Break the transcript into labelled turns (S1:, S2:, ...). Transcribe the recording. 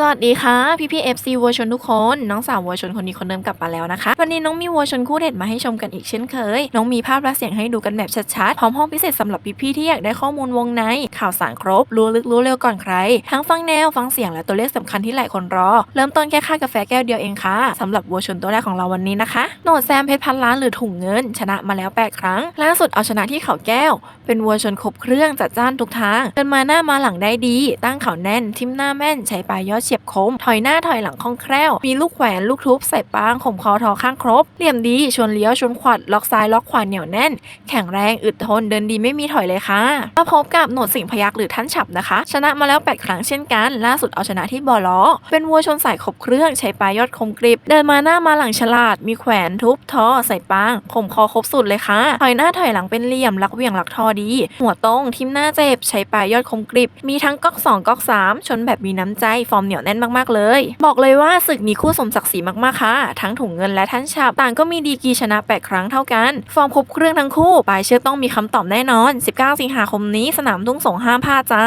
S1: สวัสดีค่ะ พี่พี่เอฟซีวัวชนทุกคน น้องสาววัวชนคนนี้คนเดิมกลับมาแล้วนะคะ วันนี้น้องมีวัวชนคู่เด็ดมาให้ชมกันอีกเช่นเคย น้องมีภาพและเสียงให้ดูกันแบบชัดๆ พร้อมห้องพิเศษสำหรับพี่พี่ที่อยากได้ข้อมูลวงใน ข่าวสารครบ รู้ลึกรู้เร็วก่อนใคร ทั้งฟังแนวฟังเสียงและตัวเลขสำคัญที่หลายคนรอ เริ่มต้นแค่ค่ากาแฟแก้วเดียวเองค่ะสำหรับวัวชนตัวแรกของเราวันนี้นะคะโหนดแซมเพชรพันล้านหรือถุงเงิน ชนะมาแล้วแปดครั้งล่าสุดเอาชนะที่เขาแก้ว เป็นวัวชนครบเครื่องจัดจ้านทุกทางเดินมาหน้ามาหลังได้ดี ตั้งเขาแน่นทิมหน้าแม่นใช้ปลายยอดเฉียบคม ถอยหน้าถอยหลังคล่องแคล่ว มีลูกแขวนลูกทุบใส่ปางข่มคอทอข้างครบ เหลี่ยมดีชวนเลี้ยวชวนขวัด ล็อกซ้ายล็อกขวาเหนียวแน่น แข็งแรงอึดทนเดินดีไม่มีถอยเลยค่ะมาพบกับโหนดสิงพยักหรือท่านฉับนะคะ ชนะมาแล้ว 8 ครั้งเช่นกัน ล่าสุดเอาชนะที่บอล้อ เป็นวัวชนสายครบเครื่องใช้ปลายยอดคมกริบ เดินมาหน้ามาหลังฉลาด มีแขวนทุบทอใส่ปางข่มคอครบสุดเลยค่ะ ถอยหน้าถอยหลังเป็นเหลี่ยมลักเวียงลักทอดี หัวตรงทิมหน้าเจ็บใช้ปลายยอดคมกริบ มีทั้งก๊อก2ก๊อก3ชนแบบมีน้ำใจฟอร์มเหนียวแน่นมากๆเลย บอกเลยว่าศึกนี้คู่สมศักดิ์ศรีมากๆค่ะ ทั้งถุงเงินและท่านฉับต่างก็มีดีกีชนะ8ครั้งเท่ากัน ฟอร์มครบเครื่องทั้งคู่ปลายเชือกต้องมีคำตอบแน่นอน 19 สิงหาคมนี้สนามทุ่งสงห้ามพลาดจ้า